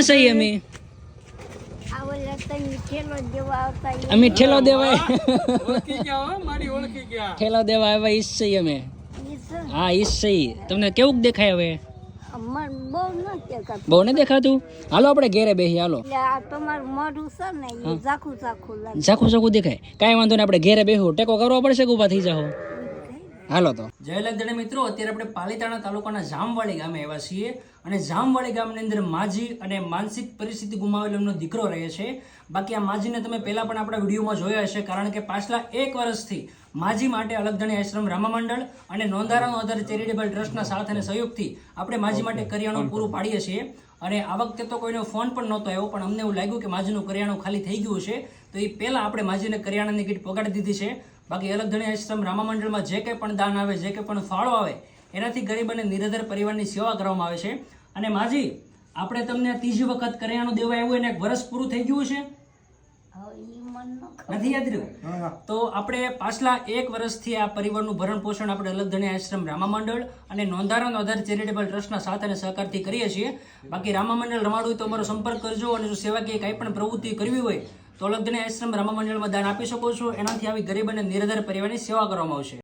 કોણ સહી અમે? ઠેલો દેવા આવતા એ અમે ઠેલો દેવાય ઓળખી ગયા હો મારી ઓળખી ગયા. ઠેલો દેવા આવ્યા ઈસ સહી અમે. હા ઈસ સહી તમને કેવું દેખાય હવે? બહુ ન દેખાતું. ને દેખાતું? હાલો આપણે ઘેરે બેસી હાલો. ને ઝાખું ઝાખું દેખાય. કાંઈ વાંધો નહીં આપણે ઘેરે બેહું. ટેકો કરવો પડશે કે ઊભા થઈ જાઓ હાલો તો. જય લગદણે મિત્રો, અત્યારે આપણે પાલીતાણા તાલુકાના જામવાળી ગામે આવ્યા છીએ અને જામવાડી ગામની અંદર માજી અને માનસિક પરિસ્થિતિ ગુમાવેલો એમનો દીકરો રહે છે. બાકી આ માજીને તમે પહેલા પણ આપણા વિડીયોમાં જોયા હશે, કારણ કે પાછલા એક વર્ષથી માજી માટે અલગધણી આશ્રમ રામા મંડળ અને નોંધારાનો આધાર ચેરિટેબલ ટ્રસ્ટના સાથ અને સહયોગથી આપણે માજી માટે કરિયાણું પૂરું પાડીએ છીએ. અને આ વખતે તો કોઈનો ફોન પણ નહોતો આવ્યો, પણ અમને એવું લાગ્યું કે માજીનું કરિયાણું ખાલી થઈ ગયું છે તો એ પહેલાં આપણે માજીને કરિયાણાની કીટ પગાડી દીધી છે. બાકી અલગધણી આશ્રમ રામા મંડળમાં જે કંઈ પણ દાન આવે, જે કંઈ પણ ફાળો આવે, એનાથી ગરીબ અને નિરાધાર પરિવારની સેવા કરવામાં આવે છે. અને માજી, આપણે તમને ત્રીજી વખત કરિયાણું દેવા આવ્યું એને એક વર્ષ પૂરું થઈ ગયું છે નથી યાદ રહ્યું? તો આપણે પાછલા એક વર્ષથી આ પરિવારનું ભરણ પોષણ આપણે અલગ ધણી આશ્રમ રામા મંડળ અને નોંધારણ આધાર ચેરિટેબલ ટ્રસ્ટના સાથ અને સહકારથી કરીએ છીએ. બાકી રામા મંડળ રમાડવું તો અમારો સંપર્ક કરજો અને જો સેવાકીય કાંઈ પણ પ્રવૃત્તિ કરવી હોય તો અલગ ધણી આશ્રમ રામા મંડળમાં દાન આપી શકો છો. એનાથી આવી ગરીબ અને નિરાધાર પરિવારની સેવા કરવામાં આવશે.